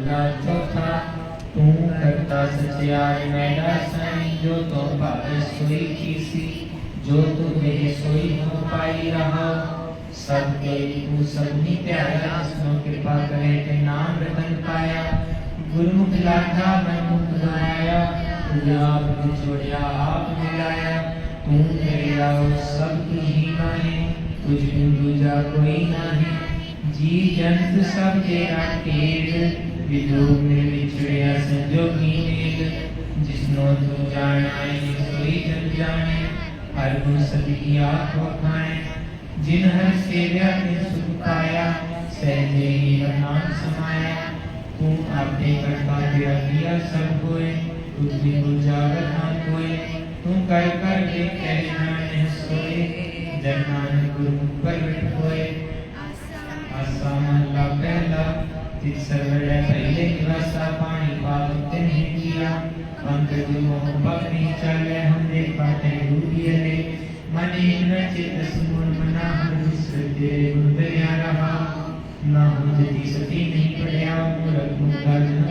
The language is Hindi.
ਮਹਲਾ ਚੌਥਾ ਤੂੰ ਕਰਤਾ ਸਚਿਆਈ ਮੈਡਾ ਸਾਈ ਜੋ ਤੋ ਭਾਵੇ ਸੋਈ ਕੀਸੀ ਜੋ ਤੂ ਦੇ ਸੋਈ ਹੋ ਪਾਈ ਰਹਾ ਸਭ ਕੇ ਤੂੰ ਸਭਨੀ ਪਿਆਰਾ ਸਨੋ ਕਿਰਪਾ ਕਰੇ ਤੇ ਨਾਮ ਰਤਨ ਪਾਇਆ ਗੁਰਮੁਖ ਲਾਗਾ ਮੈਂ ਮੁਖ ਗਾਇਆ ਤੂੰ ਆਪ ਵਿਛੋੜਿਆ ਆਪ ਮਿਲਾਇਆ ਤੂੰ ਮੇਰਾ ਸਭ ਕੁਝ ਹੀ ਮਾਨੇ ਤੁਝ ਬਿਨ ਦੂਜਾ ਕੋਈ ਨਹੀਂ ਜੀ ਜੰਤ ਸਭ ਤੇਰਾ ਤੇਰ विधोग निर्विचया संजोगी नेग जिसनो तो जानाय सोई जग जाने हर गुण सभी की आत्मा खाए जिन हर सेव्या ने सुख पाया सहजे ही नाम समाया तू आपने कृपा तेरा किया सब होए बुद्धि को जागत ना कोए तू कर कर के कह जाने सोए जन नानक गुरु पर बैठा तिस सर्वड़ पहले निवासा पानी पावत नहीं किया पंख दुमो पग नहीं चले हम दे पाते डूबिए ले मन इन चित सुमन मना हर विसृते गुण दया रहा ना हो जति सती नहीं पड़या मूरख मुक्ता जन